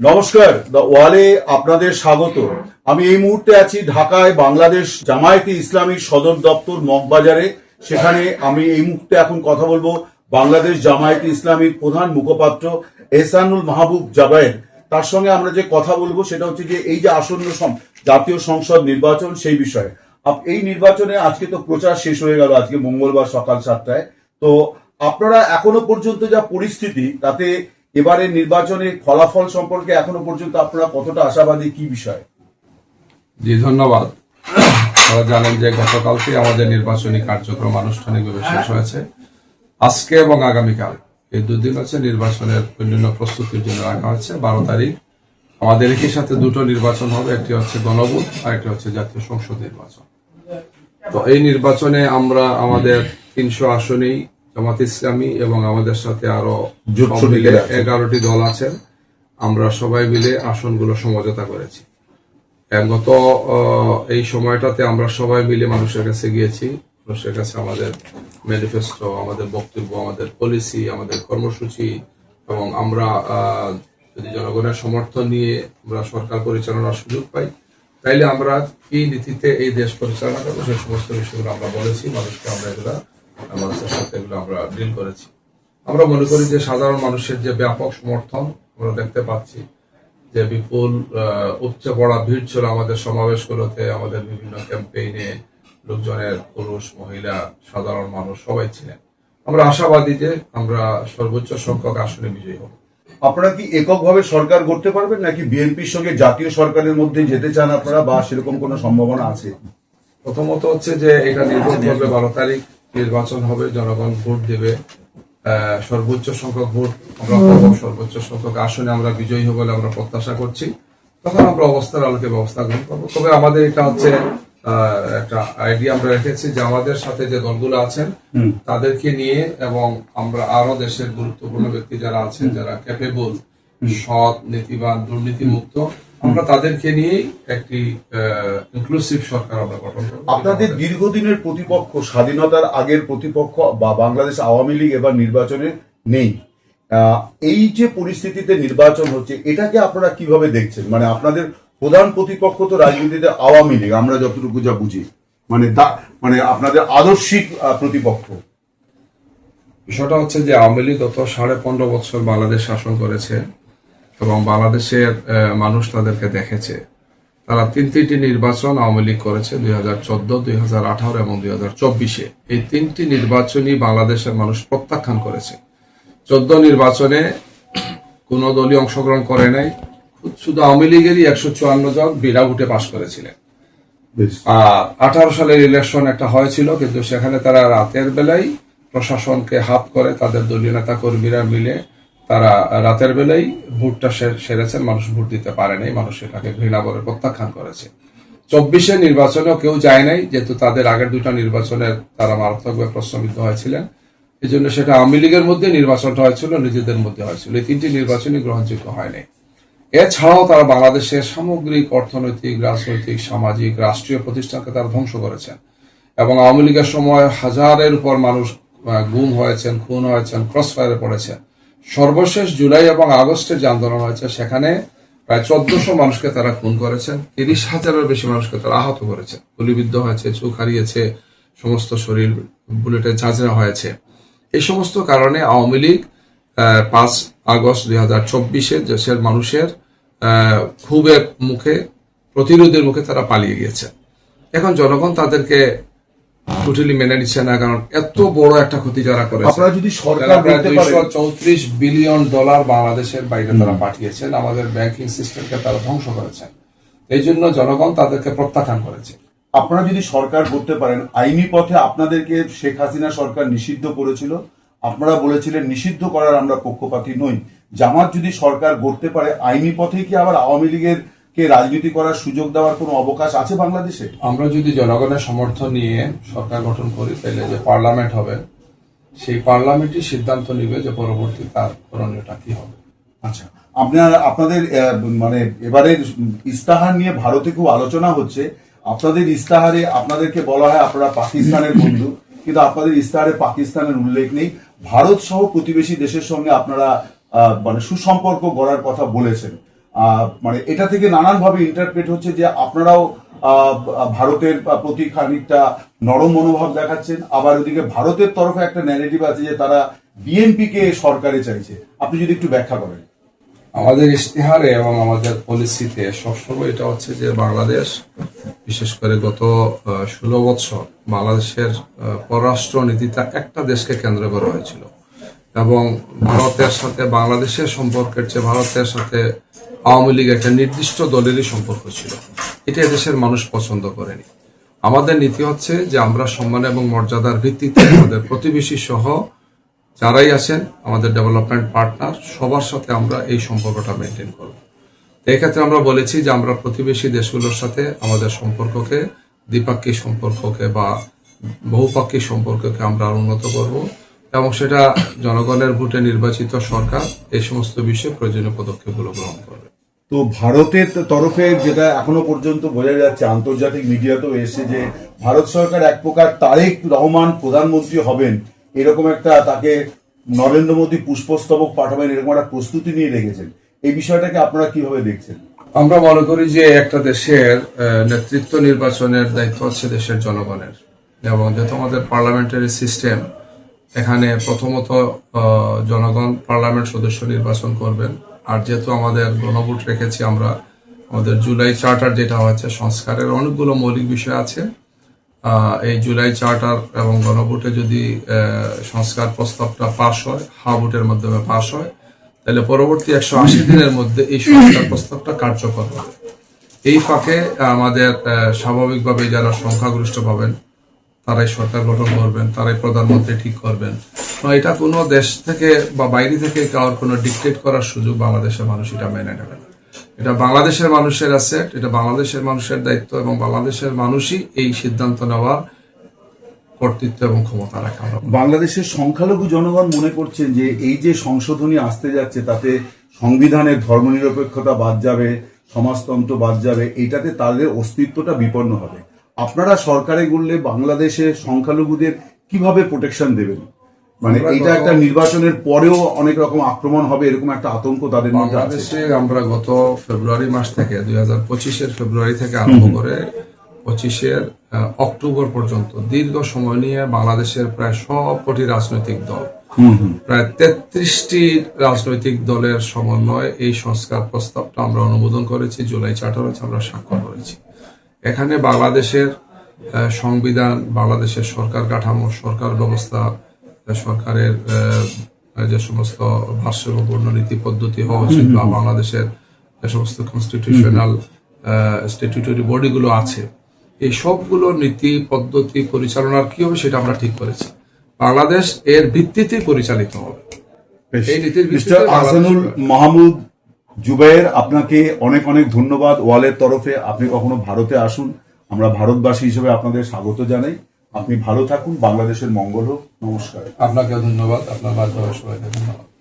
নমস্কার দ্য ওয়ালে আপনাদের স্বাগত। আমি এই মুহূর্তে আছি ঢাকায় বাংলাদেশ জামায়াতে ইসলামীর সদর দপ্তর মগবাজারে। সেখানে আমি এই মুহূর্তে এখন কথা বলব বাংলাদেশ জামায়াতে ইসলামীর প্রধান মুখপাত্র এহসানুল মাহবুব জাবায়ের তার সঙ্গে আমরা যে কথা বলব সেটা হচ্ছে যে এই যে আসন্ন জাতীয় সংসদ নির্বাচন সেই বিষয়ে। এই নির্বাচনে আজকে তো প্রচার শেষ হয়ে গেল, আজকে মঙ্গলবার সকাল সাতটায়। তো আপনারা এখনও পর্যন্ত যা পরিস্থিতি, তাতে এবারে নির্বাচনের ফলাফল সম্পর্কে এখনও পর্যন্ত আপনারা কতটা আশাবাদী কি বিষয়? জি ধন্যবাদ। আপনারা জানেন যে গতকালকে আমাদের নির্বাচনী কার্যক্রম আনুষ্ঠানিকভাবে শেষ হয়েছে। আজকে এবং আগামীকাল। এই দুদিন হচ্ছে নির্বাচনের অন্যান্য প্রস্তুতির জন্য রাখা হয়েছে। বারো তারিখ। আমাদের একই সাথে দুটো নির্বাচন হবে। একটি হচ্ছে গণভোট আর একটি হচ্ছে জাতীয় সংসদ নির্বাচন। তো এই নির্বাচনে আমরা আমাদের তিনশো আসনেই জামাত ইসলামী এবং আমাদের সাথে আরও। এগারোটি দল আছেন। আমরা সবাই মিলে আসনগুলো সমঝোতা করেছি। গত এই সময়টাতে আমরা সবাই মিলে মানুষের কাছে গিয়েছি। মানুষের কাছে আমাদের ম্যানিফেস্টো আমাদের বক্তব্য আমাদের পলিসি আমাদের কর্মসূচি এবং আমরা যদি জনগণের সমর্থন নিয়ে আমরা সরকার পরিচালনার সুযোগ পাই তাইলে আমরা কি নীতিতে এই দেশ পরিচালনা করব সেই সমস্ত বিষয়গুলো আমরা বলেছি। মানুষকে আমরা এগুলা মানুষের সাথে এগুলো আমরা ডিল করেছি। আমরা মনে করি যে সাধারণ মানুষের যে ব্যাপক সমর্থন আমরা দেখতে পাচ্ছি যে বিপুল উপচে পড়া ভিড় ছিল আমাদের সমাবেশগুলোতে আমাদের বিভিন্ন ক্যাম্পেইনে লোকজনের পুরুষ মহিলা সাধারণ মানুষ সবাই ছিলেন। আমরা আশাবাদী যে আমরা সর্বোচ্চ সংখ্যক আসনে বিজয়ী হব। আপনারা কি এককভাবে সরকার করতে পারবেন নাকি বিএনপির সঙ্গে জাতীয় সরকারের মধ্যে যেতে চান আপনারা বা সেরকম কোনো সম্ভাবনা আছে? প্রথমত হচ্ছে যে এটা নির্ভর করবে বারো তারিখ। নির্বাচন হবে জনগণ ভোট দেবে। সর্বোচ্চ সংখ্যক ভোট আমরা পাবো সর্বোচ্চ সংখ্যক আসনে আমরা বিজয়ী হব বলে আমরা প্রত্যাশা করছি। তখন আমরা অবস্থার আলোকে ব্যবস্থা গ্রহণ করব। তবে আমাদের এটা হচ্ছে একটা আইডিয়া আমরা রেখেছি যে আমাদের সাথে যে দলগুলো আছেন তাদেরকে নিয়ে এবং আমরা আরও দেশের গুরুত্বপূর্ণ ব্যক্তি যারা আছেন যারা ক্যাপেবল সৎ নীতিবান দুর্নীতি মুক্ত আমরা তাদেরকে নিয়েই একটি ইনক্লুসিভ সরকার আমরা গঠন করব। আপনাদের দীর্ঘদিনের প্রতিপক্ষ স্বাধীনতার আগের প্রতিপক্ষ বা বাংলাদেশ আওয়ামী লীগ এবার নির্বাচনে নেই। এই যে পরিস্থিতিতে নির্বাচন হচ্ছে এটাকে আপনারা কীভাবে দেখছেন? মানে আপনাদের প্রধান প্রতিপক্ষ তো রাজনীতিতে আওয়ামী লীগ আমরা যতটুকু যা বুঝি। মানে মানে আপনাদের আদর্শিক প্রতিপক্ষ। বিষয়টা হচ্ছে যে আওয়ামী লীগ গত সাড়ে পনেরো বছর বাংলাদেশ শাসন করেছে। এবং বাংলাদেশের মানুষ তাদেরকে দেখেছে। তারা তিন তিনটি নির্বাচন আওয়ামী লীগ করেছে দুই হাজার চোদ্দ দুই হাজার আঠারো এবং দুই হাজার চব্বিশে। এই তিনটি নির্বাচনই বাংলাদেশের মানুষ প্রত্যাখ্যান করেছে। চোদ্দ নির্বাচনে কোন দলই অংশগ্রহণ করে নাই শুধু আওয়ামী লীগেরই একশো চুয়ান্ন জন বিনা ভোটে পাশ করেছিলেন। আর আঠারো সালের ইলেকশন একটা হয়েছিল কিন্তু সেখানে তারা রাতের বেলায় প্রশাসনকে হাত করে তাদের দলীয় নেতা কর্মীরা মিলে তারা রাতের বেলায় ভোটটা সেরেছেন, মানুষ ভোট দিতে পারে নাই, মানুষ এটাকে ঘৃণা করে প্রত্যাখ্যান করেছে। চব্বিশে নির্বাচনেও কেউ যায় নাই, যেহেতু তাদের আগের দুটা নির্বাচনের তারা মারাত্মকভাবে প্রশ্নবিদ্ধ হয়েছিলেন। এই জন্য সেটা আওয়ামী লীগের মধ্যে নির্বাচনটা হয়েছিল, নিজেদের মধ্যে হয়েছিল। এই তিনটি নির্বাচনই গ্রহণযোগ্য হয়নি এছাড়াও তারা বাংলাদেশের সামগ্রিক অর্থনৈতিক, রাজনৈতিক, সামাজিক, রাষ্ট্রীয় প্রতিষ্ঠানকে তারা ধ্বংস করেছেন। এবং আওয়ামী লীগের সময় হাজারের উপর মানুষ গুম হয়েছেন, খুন হয়েছেন ক্রস ফায়ারে পড়েছেন। সর্বশেষ জুলাই এবং আগস্টের যে আন্দোলন হয়েছে, সেখানে প্রায় চোদ্দশো মানুষকে তারা খুন করেছেন, তিরিশ হাজারের বেশি মানুষকে তারা আহত করেছেন। গুলিবিদ্ধ হয়েছে, চোখ হারিয়েছে, সমস্ত শরীর বুলেটে ঝাঁঝরা হয়েছে। এই সমস্ত কারণে আওয়ামী লীগ পাঁচ আগস্ট দুই হাজার চব্বিশে দেশের মানুষের ক্ষোভের মুখে, প্রতিরোধের মুখে তারা পালিয়ে গিয়েছে। এখন জনগণ তাদেরকে টোটালি মেনে নিচ্ছে না কারণ এত বড় একটা ক্ষতি যারা করেছে। আপনারা যদি সরকার দুইশো চৌত্রিশ বিলিয়ন ডলার বাংলাদেশের বাইরে তারা পাঠিয়েছেন আমাদের ব্যাংকিং সিস্টেমকে তারা ধ্বংস করেছেন। এই জন্য জনগণ তাদেরকে প্রত্যাখ্যান করেছে। আপনারা যদি সরকার করতে পারেন আইনি পথে আপনাদেরকে শেখ হাসিনা সরকার নিষিদ্ধ করেছিল। আপনারা বলেছিলেন নিষিদ্ধ করার আমরা পক্ষপাতী নই। জামাত যদি সরকার গড়তে পারে আইনি পথে কি আবার আওয়ামী লীগের কে রাজনীতি করার সুযোগ দেওয়ার কোনো অবকাশ আছে বাংলাদেশে? আমরা যদি জনগণের সমর্থন নিয়ে সরকার গঠন করি তাহলে যে পার্লামেন্ট হবে সেই পার্লামেন্টই সিদ্ধান্ত নিবে যে পরবর্তী তার করণীয়টা কি হবে। আচ্ছা আপনার আপনাদের মানে এবারে ইস্তাহার নিয়ে ভারতে খুব আলোচনা হচ্ছে। আপনাদের ইস্তাহারে আপনাদেরকে বলা হয় আপনারা পাকিস্তানের বন্ধু কিন্তু আপনাদের ইস্তাহারে পাকিস্তানের উল্লেখ নেই। ভারত সহ প্রতিবেশী দেশের সঙ্গে আপনারা আহ, মানে সুসম্পর্ক গড়ার কথা বলেছেন। মানে এটা থেকে নানানভাবে ইন্টারপ্রেট হচ্ছে যে আপনারাও ভারতের প্রতি খানিকটা নরম মনোভাব দেখাচ্ছেন। আবার ওদিকে ভারতের তরফে একটা ন্যারেটিভ আছে যে তারা বিএনপি কে সরকারে চাইছে। আপনি যদি একটু ব্যাখ্যা করেন। আমাদের ইশতেহারে এবং আমাদের পলিসিতে সবসময় এটা হচ্ছে যে বাংলাদেশ, বিশেষ করে গত ষোলো বছর বাংলাদেশের পররাষ্ট্র নীতিটা একটা দেশকে কেন্দ্র করা হয়েছিল। এবং ভারতের সাথে বাংলাদেশের সম্পর্কের চেয়ে ভারতের সাথে আওয়ামী লীগ একটা নির্দিষ্ট দলেরই সম্পর্ক ছিল। এটা দেশের মানুষ পছন্দ করেনি। আমাদের নীতি হচ্ছে যে আমরা সম্মান এবং মর্যাদার ভিত্তিতে আমাদের প্রতিবেশী সহ যারাই আছেন, আমাদের ডেভেলপমেন্ট পার্টনার, সবার সাথে আমরা এই সম্পর্কটা মেনটেন করব। এক্ষেত্রে আমরা বলেছি যে আমরা প্রতিবেশী দেশগুলোর সাথে আমাদের সম্পর্ককে, দ্বিপাক্ষিক সম্পর্ককে বা বহুপাক্ষিক সম্পর্ককে আমরা উন্নত করব এবং সেটা জনগণের ভোটে নির্বাচিত সরকার এই সমস্ত বিষয়ে প্রয়োজনীয় পদক্ষেপগুলো গ্রহণ করবে। তো ভারতের তরফে যেটা এখনও পর্যন্ত বোঝা যাচ্ছে, আন্তর্জাতিক মিডিয়াতেও এসে যে ভারত সরকার এক প্রকার তারেক রহমান প্রধানমন্ত্রী হবেন, এরকম একটা তাকে নরেন্দ্র মোদী পুষ্পস্তবক পাঠাবেন, এরকম একটা প্রস্তুতি নিয়ে রেখেছেন। এই বিষয়টাকে আপনারা কীভাবে দেখছেন? আমরা মনে করি যে একটা দেশের নেতৃত্ব নির্বাচনের দায়িত্ব হচ্ছে দেশের জনগণের। এবং যেহেতু আমাদের পার্লামেন্টারি সিস্টেম, এখানে প্রথমত জনগণ পার্লামেন্ট সদস্য নির্বাচন করবেন। আর যেহেতু আমাদের গণভোট রেখেছি, আমরা আমাদের জুলাই চার্টার যেটা হচ্ছে সংস্কারের অনেকগুলো মৌলিক বিষয় আছে। এই জুলাই চার্টার এবং গণভোটে যদি সংস্কার প্রস্তাবটা পাশ হয় হা ভোটের মাধ্যমে পাশ হয়, তাহলে পরবর্তী একশো আশি দিনের মধ্যে এই সংস্কার প্রস্তাবটা কার্যকর হবে। এই ফাঁকে আমাদের স্বাভাবিকভাবে যারা সংখ্যাগরিষ্ঠ পাবেন, তারাই সরকার গঠন করবেন, তারাই প্রধানমন্ত্রী ঠিক করবেন। এটা কোনো দেশ থেকে বা বাইরে থেকে কারোর কোনো ডিকটেট করার সুযোগ বাংলাদেশের মানুষ এটা মেনে নেবে না। এটা বাংলাদেশের মানুষের অ্যাসেট এটা বাংলাদেশের মানুষের দায়িত্ব এবং বাংলাদেশের মানুষই এই সিদ্ধান্ত নেওয়ার কর্তৃত্ব এবং ক্ষমতা রাখা বাংলাদেশের সংখ্যালঘু জনগণ মনে করছেন যে এই যে সংশোধনী আসতে যাচ্ছে, তাতে সংবিধানের ধর্মনিরপেক্ষতা বাদ যাবে, সমাজতন্ত্র বাদ যাবে, এটাতে তাদের অস্তিত্বটা বিপন্ন হবে। আপনারা সরকারে গড়লে বাংলাদেশে সংখ্যালঘুদের কীভাবে প্রোটেকশন দেবেন? মানে গত- একটা নির্বাচনের পরেও অনেক রকম আক্রমণ হবে এরকম একটা আতঙ্ক তাদের মধ্যে আছে। আমরা গত ফেব্রুয়ারি মাস থেকে দুই হাজার পঁচিশের ফেব্রুয়ারি থেকে আরম্ভ করে পঁচিশের অক্টোবর পর্যন্ত দীর্ঘ সময় নিয়ে বাংলাদেশের প্রায় সবকটি রাজনৈতিক দল প্রায় তেত্রিশটি রাজনৈতিক দলের সমন্বয়ে এই সংস্কার প্রস্তাবটা আমরা অনুমোদন করেছি জুলাই চার্টার আমরা স্বাক্ষর করেছি। এখানে বাংলাদেশের সংবিধান বাংলাদেশের সরকার কাঠামো সরকার ব্যবস্থা সরকারের যে সমস্ত ভারসাম্যপূর্ণ নীতি পদ্ধতি হওয়া উচিত বা বাংলাদেশের যে সমস্ত কনস্টিটিউশনাল স্ট্যাটিউটরি বডিগুলো আছে এই সবগুলো নীতি পদ্ধতি পরিচালনার কি হবে সেটা আমরা ঠিক করেছি। বাংলাদেশ এর ভিত্তিতে পরিচালিত হবে। এই নীতির মিস্টার আহসানুল মাহমুদ জুবাইর আপনাকে অনেক অনেক ধন্যবাদ। ওয়ালের তরফে আপনি কখনো ভারতে আসুন। আমরা ভারতবাসী হিসেবে আপনাদের স্বাগত জানাই। আপনি ভালো থাকুন বাংলাদেশের মঙ্গল হোক। নমস্কার। আপনাকে ধন্যবাদ। আপনার বাদ সবাইকে ধন্যবাদ।